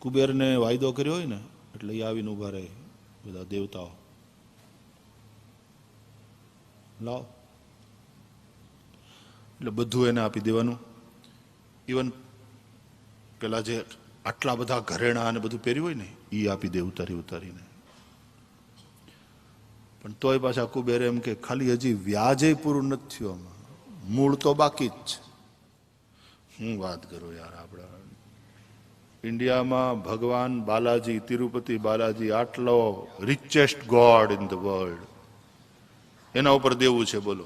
કુબેરને વાયદો કર્યો હોય ને, એટલે એ આવીને ઊભા રહે બધા દેવતાઓ. લાવ. એટલે બધું એને આપી દેવાનું. ઇવન પેલા જે આટલા બધા ઘરેણા અને બધું પહેર્યું હોય ને એ આપી દે ઉતારી ઉતારીને. પણ તોય પાછા કુબેર એમ કે, ખાલી હજી વ્યાજે પૂરું નથી થયું આમાં. મૂળ તો બાકી જ છે. હું વાત કરું યાર આપણા ઇન્ડિયામાં ભગવાન બાલાજી, તિરુપતિ બાલાજી આટલો richest god in the world એના ઉપર દેવું છે, બોલો.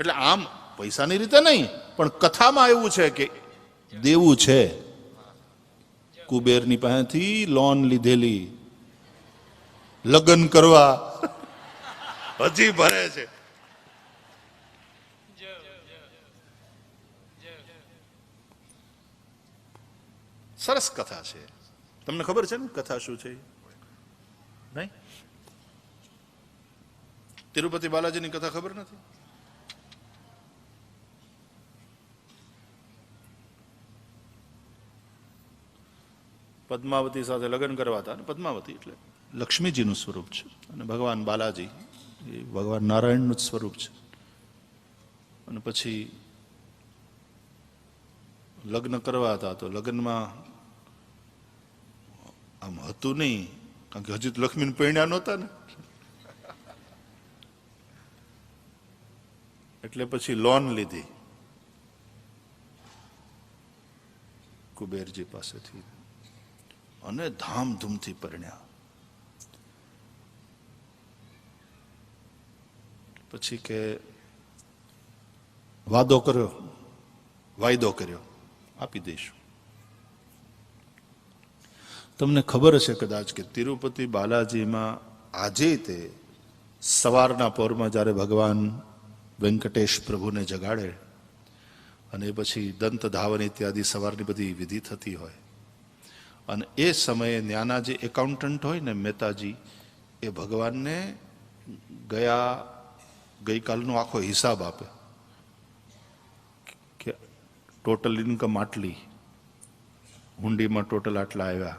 એટલે આમ પૈસાની રીતે નહીં, પણ કથામાં એવું છે કે દેવું છે. કુબેરની પાસેથી લોન લીધેલી. લગ્ન કરવા. હજી ભરે છે. સરસ કથા છે. તમને ખબર છે ને કથા શું છે? નહીં? તિરુપતિ બાલાજીની કથા ખબર નથી? પદ્માવતી સાથે લગ્ન કરવા હતા અને પદ્માવતી એટલે લક્ષ્મીજીનું સ્વરૂપ છે અને ભગવાન બાલાજી એ ભગવાન નારાયણનું જ સ્વરૂપ છે. અને પછી લગ્ન કરવા હતા તો લગ્નમાં આમ હતું નહીં, કારણ કે હજી તો લક્ષ્મીને પરિણ્યા નહોતા ને. એટલે પછી લોન લીધી. કુબેરજી પાસેથી. અને ધામધૂમથી પરણ્યા. પછી કે વાદો કર્યો, વાયદો કર્યો, આપી દઈશું. તમને ખબર હશે કદાચ કે તિરુપતિ બાલાજીમાં આજે તે સવારના પહોરમાં જ્યારે ભગવાન વેંકટેશ પ્રભુને જગાડે અને પછી દંત ધાવન ઇત્યાદિ સવારની બધી વિધિ થતી હોય. અને એ સમયે ત્યાંના જે એકાઉન્ટન્ટ હોય ને મહેતાજી, એ ભગવાનને ગયા ગઈકાલનો આખો હિસાબ આપે કે ટોટલ ઇન્કમ આટલી, હુંડીમાં ટોટલ આટલા આવ્યા.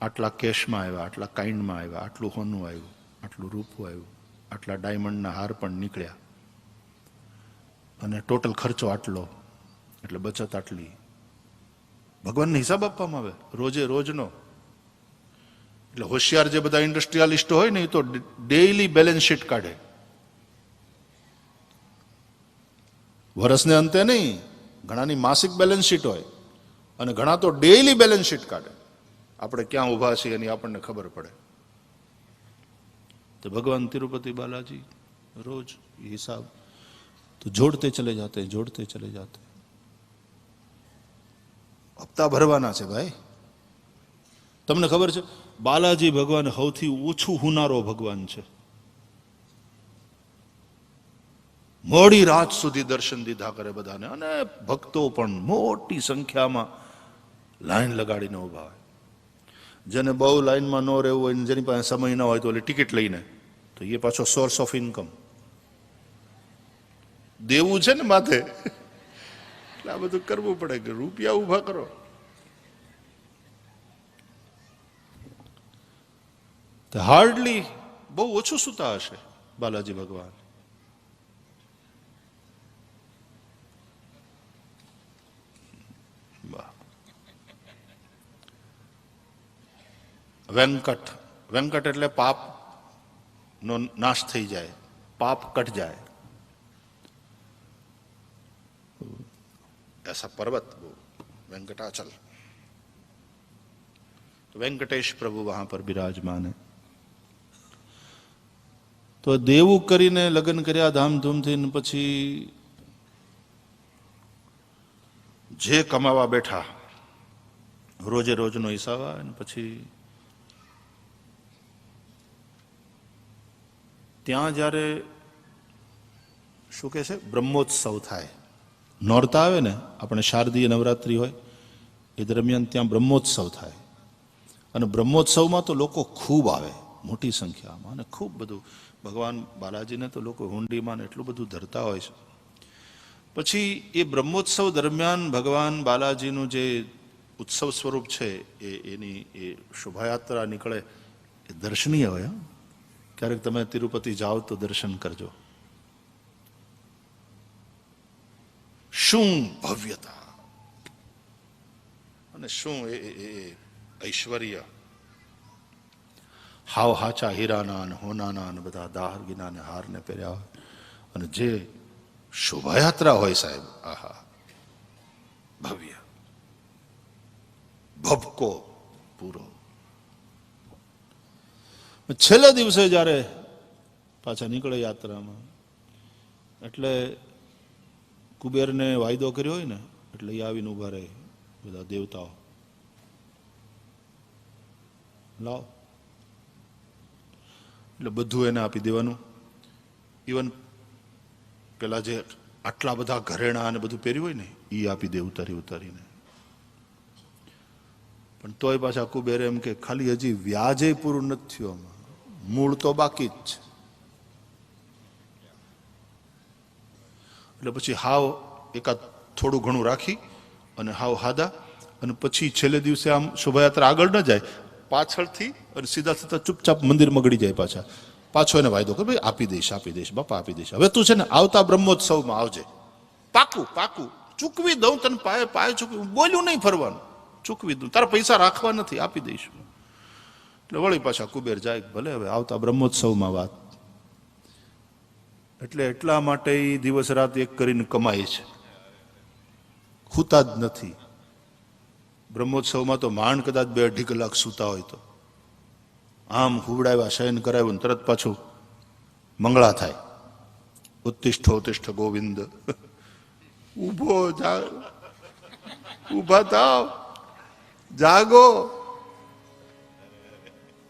આટલા કેશમાં આવ્યા, આટલા કાઇન્ડમાં આવ્યા, આટલું હોનું આવ્યું, આટલું રૂપું આવ્યું, આટલા ડાયમંડના હાર પણ નીકળ્યા. અને ટોટલ ખર્ચો આટલો, એટલે બચત આટલી. ભગવાનને હિસાબ આપવામાં આવે, રોજે રોજનો. એટલે હોશિયાર જે બધા ઇન્ડસ્ટ્રીયાલિસ્ટ હોય ને, એ તો ડેઇલી બેલેન્સ શીટ કાઢે. વર્ષને અંતે નહીં, ઘણાની માસિક બેલેન્સ શીટ હોય, અને ઘણા તો ડેઇલી બેલેન્સ શીટ કાઢે. આપણે ક્યાં ઊભા છીએ એની આપણને ખબર પડે. તો ભગવાન તિરુપતિ બાલાજી રોજ હિસાબ, તો જોડતે ચલે જાતે, જોડતે ચલે જાતે. હપ્તા ભરવાના છે ભાઈ. તમને ખબર છે, બાલાજી ભગવાન સૌથી ઓછું હુનારો ભગવાન છે. મોડી રાત સુધી દર્શન દીધા કરે બધાને, અને ભક્તો પણ મોટી સંખ્યામાં લાઈન લગાડીને ઊભા હોય. જેને બહુ લાઈનમાં ન રહેવું હોય જેની પાસે સમય ન હોય તો ઓલી ટિકિટ લઈને. તો એ પાછો સોર્સ ઓફ ઇન્કમ દેવું છે ને માથે? એટલે આ બધું કરવું પડે કે રૂપિયા ઊભા કરો. હાર્ડલી બહુ ઓછું સુતા હશે બાલાજી ભગવાન. વેંકટ. વેંકટ એટલે પાપનો નાશ થઈ જાય. પાપ કટ જાય. એસા પર્વત વેંકટાચલ. વેંકટેશ પ્રભુ વહાં પર બિરાજમાન હે. તો દેવું કરીને લગ્ન કર્યા ધામધૂમથી પછી જે કમાવા બેઠા, રોજે રોજનો હિસાબ આવે ને પછી ત્યાં જ્યારે શું કહે છે? બ્રહ્મોત્સવ થાય. નોરતા આવે ને, આપણે શારદીય નવરાત્રિ હોય, એ દરમિયાન ત્યાં બ્રહ્મોત્સવ થાય. અને બ્રહ્મોત્સવમાં તો લોકો ખૂબ આવે, મોટી સંખ્યામાં, અને ખૂબ બધું. ભગવાન બાલાજીને તો લોકો હુંડીમાં એટલું બધું ધરતા હોય છે. પછી એ બ્રહ્મોત્સવ દરમિયાન ભગવાન બાલાજીનું જે ઉત્સવ સ્વરૂપ છે, એ એની એ શોભાયાત્રા નીકળે, એ દર્શનીય હોય? ક્યારેક તમે તિરુપતિ જાઓ તો દર્શન કરજો. શું ભવ્યતા? અને શું એ ઐશ્વર્ય? હાવ હાચા હીરાના અને હોનાના અને બધા દાહગીના ને હારને પહેર્યા હોય. અને જે શોભાયાત્રા હોય સાહેબ, આહા, ભવ્ય. ભબકો પૂરો. છેલ્લા દિવસે જ્યારે પાછા નીકળે યાત્રામાં, એટલે કુબેરને વાયદો કર્યો હોય ને, એટલે એ આવીને ઊભા રહે બધા દેવતાઓ. લાવ. એટલે બધું એને આપી દેવાનું. ઇવન પેલા જે આટલા બધા ઘરેણા અને બધું પહેર્યું હોય ને એ આપી દે ઉતારી ઉતારીને. પણ તોય પાછા કુબેર એમ કે, ખાલી હજી વ્યાજે પૂરું નથી થયું આમાં. મૂળ તો બાકી જ છે. એટલે પછી હાવ એકાદ થોડું ઘણું રાખી અને હાવ હાદા અને પછી છેલ્લે દિવસે આમ શોભાયાત્રા આગળ ન જાય, પાછળથી અને સીધા સીધા ચૂપચાપ મંદિરમાં ગળી જાય પાછા. પાછો એને વાયદો કે ભાઈ, આપી દઈશ આપી દઈશ, બાપા, આપી દઈશ. હવે તું છે ને આવતા બ્રહ્મોત્સવમાં આવજે. પાકું પાકું. ચૂકવી દઉં તને, પાયે પાયે ચૂકવી. બોલ્યું નહીં ફરવાનું. ચૂકવી દઉં. તારા પૈસા રાખવા નથી, આપી દઈશું. એટલે વળી પાછા કુબેર જાય ભલે, હવે આવતા બ્રહ્મોત્સવમાં વાત. એટલે એટલા માટે દિવસ રાત એક કરીને કમાય છે. ખૂતા જ નથી. બ્રહ્મોત્સવમાં તો માંડ કદાચ બે અઢી કલાક સૂતા હોય તો. આમ હુવડાવ્યા શયન કરાવ્યું ને તરત પાછું મંગળા થાય. ઉત્તિષ્ઠ ઉત્તિષ્ઠ ગોવિંદ. ઊભો જા ઊભા થાવ. જાગો.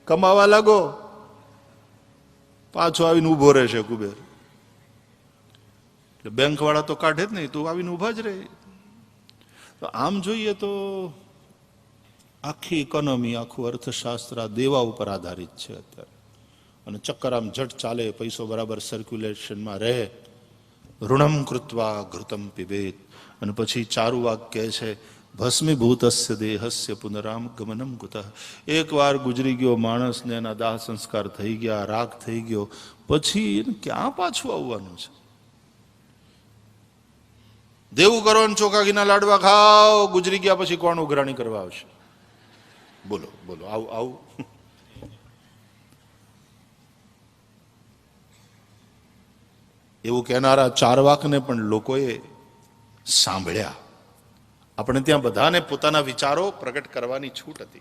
કમાવા લાગો. પાછો આવીને ઊભો રહેશે કુબેર. એટલે બેંક વાળા તો કાઢે જ નહીં, તું આવીને ઊભા જ રહે. તો આમ જોઈએ તો આખી ઇકોનોમી આખું અર્થશાસ્ત્ર આ દેવા ઉપર આધારિત છે અત્યારે. અને ચક્કર આમ ઝટ ચાલે, પૈસો બરાબર સર્ક્યુલેશનમાં રહે. ઋણમ કૃત્વા ઘૃતમ પીબેત. અને પછી ચારુ વાક્ય છે ભસ્મીભૂતસ્ય દેહસ્ય પુનરામ ગમનમ કુતઃ એકવાર ગુજરી ગયો માણસને એના દાહ સંસ્કાર થઈ ગયા રાગ થઈ ગયો પછી એને ક્યાં પાછું આવવાનું છે દેવું કરો ને ચોખા ઘીના લાડવા ખાઓ ગુજરી ગયા પછી કોણ ઉઘરાણી કરવા આવશે બોલો બોલો આવું આવું એવું કહેનારા ચારવાકને પણ લોકોએ સાંભળ્યા આપણે ત્યાં બધાને પોતાના વિચારો પ્રગટ કરવાની છૂટ હતી.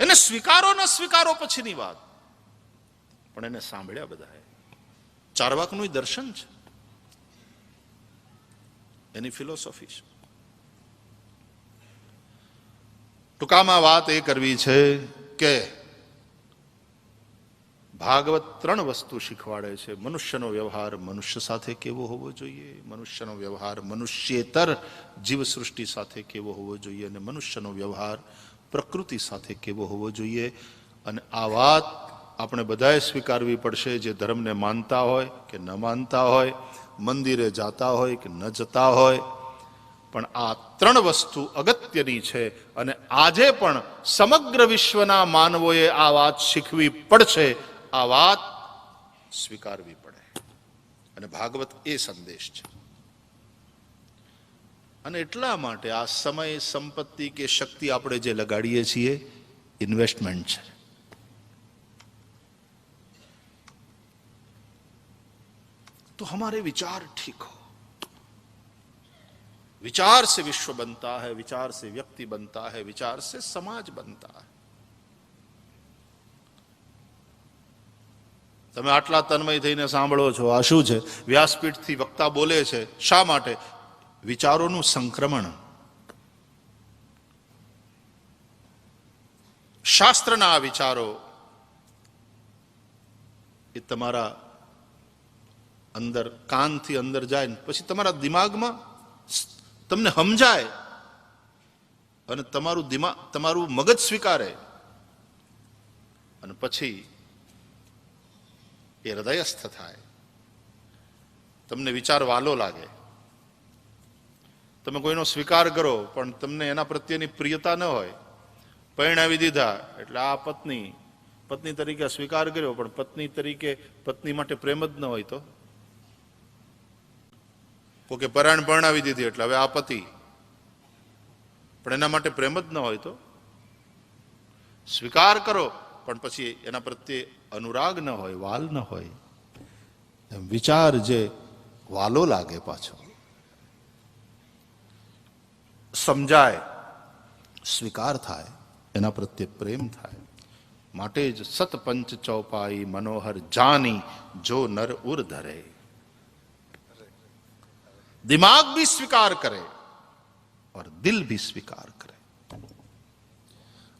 એને સ્વીકારો ન સ્વીકારો પછીની વાત. પણ એને સાંભળ્યા બધાએ. ચારવાકનું દર્શન છે. એની ફિલોસોફી છે. ટૂંકામાં વાત એ કરવી છે કે ભાગવત ત્રણ વસ્તુ શીખવાડે છે. મનુષ્યનો વ્યવહાર મનુષ્ય સાથે કેવો હોવો જોઈએ? મનુષ્યનો વ્યવહાર મનુષ્યેતર જીવસૃષ્ટિ સાથે કેવો હોવો જોઈએ અને મનુષ્યનો વ્યવહાર પ્રકૃતિ સાથે કેવો હોવો જોઈએ? અને આ વાત આપણે બધાએ સ્વીકારવી પડશે જે ધર્મને માનતા હોય કે ન માનતા હોય, મંદિરે જાતા હોય કે ન જતા હોય. પણ આ ત્રણ વસ્તુ અગત્યની છે અને આજે પણ સમગ્ર વિશ્વના માનવોએ આ વાત શીખવી પડશે. આ વાત સ્વીકારવી પડે અને ભાગવત એ સંદેશ છે અને એટલા માટે આ સમય સંપત્તિ કે શક્તિ આપણે જે લગાડીએ છીએ ઇન્વેસ્ટમેન્ટ છે तो हमारे विचार ठीक हो विचार से विश्व बनता है विचार से व्यक्ति बनता है विचार से समाज बनता है તમે આટલા તન્મય થઈને સાંભળો છો, આ શું છે? વ્યાસપીઠથી વક્તા બોલે છે, શા માટે? વિચારોનું સંક્રમણ. શાસ્ત્રના આ વિચારો એ તમારા અંદર, કાનથી અંદર જાય ને પછી તમારા દિમાગમાં તમને સમજાય અને તમારું દિમાગ તમારું મગજ સ્વીકારે. અને પછી એ હૃદયસ્થ થાય. તમને વિચાર વાલો લાગે. તમે કોઈનો સ્વીકાર કરો, પણ તમને એના પ્રત્યેની પ્રિયતા ન હોય. પરિણાવી દીધા, એટલે આ પત્ની પત્ની તરીકે સ્વીકાર કર્યો, પણ પત્ની તરીકે પત્ની માટે પ્રેમ જ ન હોય તો? કોકે પરાણ પરણાવી દીધી, એટલે હવે આ પતિ. પણ એના માટે પ્રેમ જ ન હોય તો? સ્વીકાર કરો, પણ પછી એના પ્રત્યે અનુરાગ ન હોય, વાલ ન હોય, એમ વિચાર જે વાલો લાગે પાછો. સમજાય, સ્વીકાર થાય, એના પ્રત્યે પ્રેમ થાય. માટે જ સતપંચ ચોપાઈ મનોહર જાની જો નર ઉર ધરે. દિમાગ ભી સ્વીકાર કરે, ઓર દિલ ભી સ્વીકાર કરે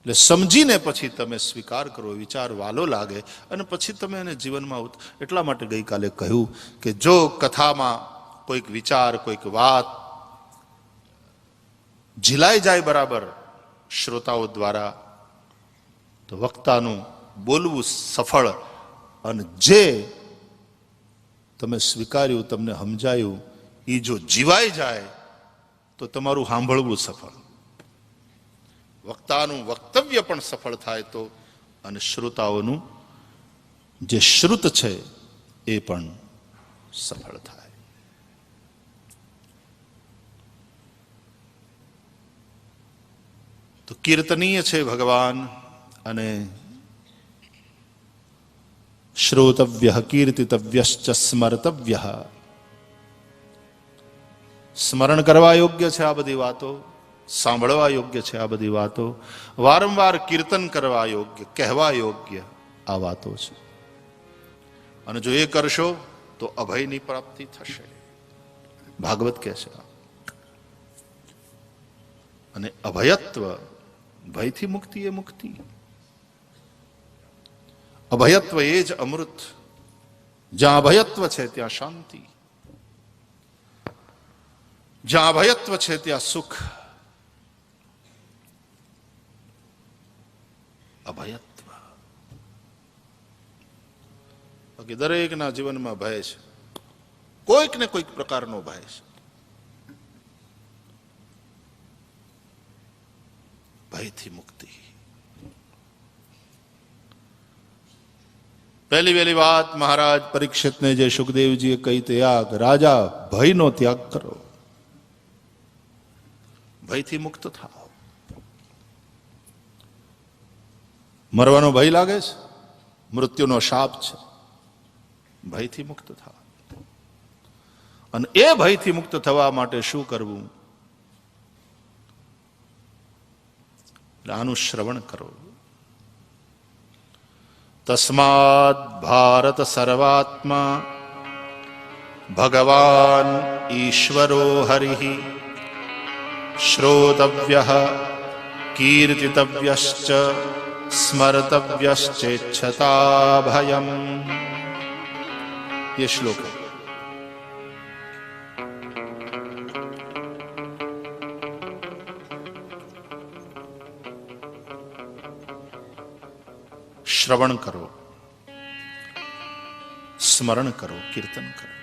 એટલે સમજીને પછી તમે સ્વીકાર કરો વિચાર વાલો લાગે. અને પછી તમે એને જીવનમાં એટલા માટે ગઈકાલે કહ્યું કે જો કથામાં કોઈક વિચાર, કોઈક વાત ઝીલાઈ જાય બરાબર શ્રોતાઓ દ્વારા, તો વક્તાનું બોલવું સફળ અને જે તમે સ્વીકાર્યું, તમને સમજાયું એ જો જીવાઈ જાય, તો તમારું સાંભળવું સફળ. વક્તાનું વક્તવ્ય પણ સફળ થાય તો અને શ્રોતાઓનું જે શ્રુત છે એ પણ સફળ થાય. તો કીર્તનીય છે ભગવાન અને શ્રોતવ્ય, કીર્તિતવ્યશ્ચ સ્મર્તવ્ય. સ્મરણ કરવા યોગ્ય છે આ બધી વાતો. સાંભળવા યોગ્ય છે આ બધી વાતો. વારંવાર કીર્તન કરવા યોગ્ય, કહેવા યોગ્ય આ વાતો છે. અને જો એ કરશો તો અભયની પ્રાપ્તિ થશે. ભાગવત કહે છે અને અભયત્વ, ભયથી મુક્તિ એ મુક્તિ. અભયત્વ એ જ અમૃત. જ્યાં અભયત્વ છે ત્યાં શાંતિ. જ્યાં અભયત્વ છે ત્યાં સુખ. અભયત્વ. બાકી દરેકના જીવનમાં ભય છે. કોઈક ને કોઈક પ્રકારનો ભય છે. ભયથી મુક્તિ. પહેલી વહેલી વાત મહારાજ પરીક્ષિતને જે સુખદેવજીએ કહી ત્યાગ રાજા, ભયનો ત્યાગ કરો. ભયથી મુક્ત થાઓ મરવાનો ભય લાગે છે? મૃત્યુનો શાપ છે. ભયથી મુક્ત થવા. અને એ ભયથી મુક્ત થવા માટે શું કરવું? આનું શ્રવણ કરો. તસ્માદ ભારત સર્વાત્મા ભગવાન ઈશ્વરો હરિ શ્રોતવ્ય કીર્તિતવ્યશ્ચ स्मर्तव्यश्चेच्छता भयम्। ये श्लोक है। श्रवण करो। स्मरण करो, कीर्तन करो।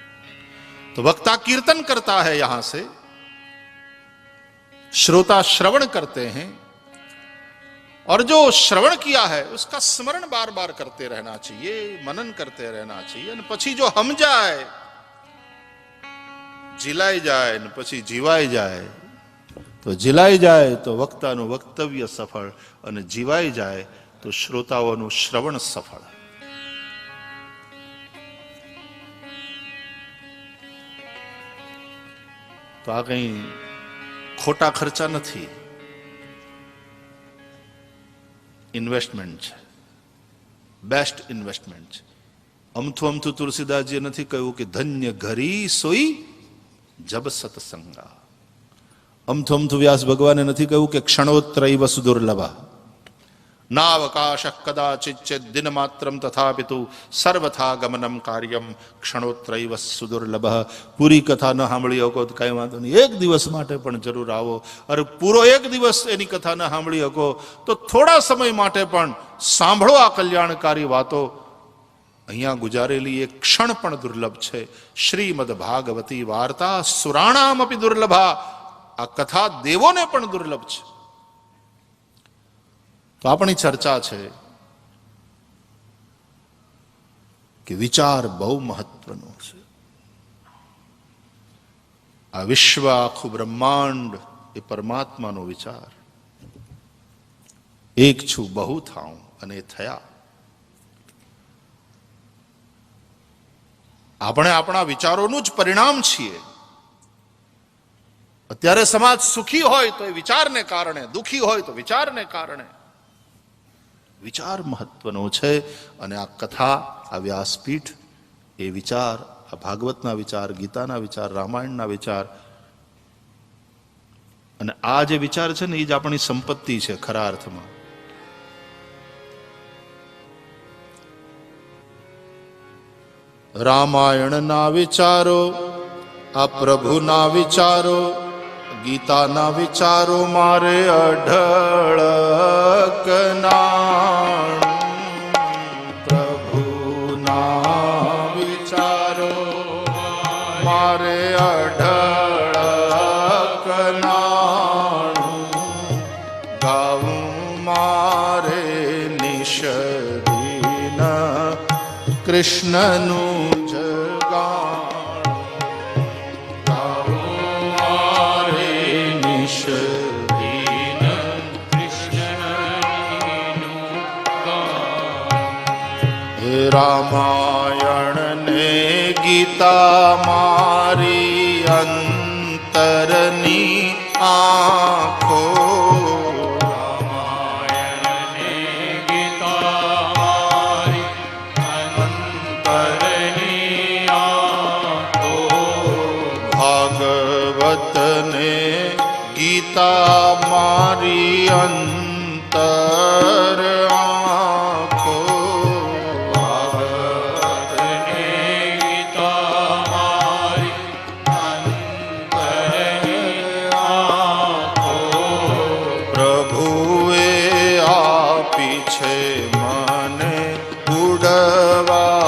तो वक्ता कीर्तन करता है यहाँ से। श्रोता श्रवण करते हैं। और जो श्रवण किया है उसका स्मरण बार बार करते रहना चाहिए मनन करते रहना चाहिए અને પછી જો સમજાય જીલાઈ જાય ને પછી જીવાઈ જાય તો જીલાઈ જાય તો વક્તાનું વક્તવ્ય સફળ અને જીવાઈ જાય તો શ્રોતાઓનું શ્રવણ સફળ તો આ કઈ ખોટા ખર્ચા નથી ઇન્વેસ્ટમેન્ટ છે. બેસ્ટ ઇન્વેસ્ટમેન્ટ છે. અમથું અમથું તુલસીદાસજીએ નથી કહ્યું કે ધન્ય ઘરી સોઈ જબ સત્સંગા અમથું અમથું વ્યાસ ભગવાને નથી કહ્યું કે ક્ષણોત્રય વસુ દુર્લભા નાવકાશ કદાચિત ચેદ દિન માત્રમ તથાપિ તું સર્વથા ગમનમ કાર્યમ ક્ષણોત્રૈવ સુદુર્લભ પૂરી કથા ન સાંભળી શકો તો કાંઈ વાંધો નહીં એક દિવસ માટે પણ જરૂર આવો અરે પૂરો એક દિવસ એની કથા ન સાંભળી શકો તો થોડા સમય માટે પણ સાંભળો આ કલ્યાણકારી વાતો અહીંયા ગુજારેલી એક ક્ષણ પણ દુર્લભ છે શ્રીમદ ભાગવતી વાર્તા સુરાણામ અપી દુર્લભા આ કથા દેવોને પણ દુર્લભ છે તો આપણી ચર્ચા છે કે વિચાર બહુ મહત્વનો છે. આ વિશ્વ આખું બ્રહ્માંડ એ પરમાત્માનો વિચાર. એક છું બહુ થાઉં અને થયા. આપણે આપણા વિચારોનું જ પરિણામ છીએ. અત્યારે સમાજ સુખી હોય તો એ વિચારને કારણે, દુખી હોય તો વિચારને કારણે. વિચાર મહત્વનો છે અને આ કથા, આ વ્યાસપીઠ, એ વિચાર, આ ભાગવતના વિચાર, ગીતાના વિચાર, રામાયણના વિચાર, અને આ જે વિચાર છે ને, એ જ આપણી સંપત્તિ છે ખરા અર્થમાં. રામાયણના વિચારો, આ પ્રભુના વિચારો, ગીતાના વિચારો મારે અઢળક કૃષ્ણનું રામાયણ ને ગીતા મારી અંતરની આંખો Bhagavan.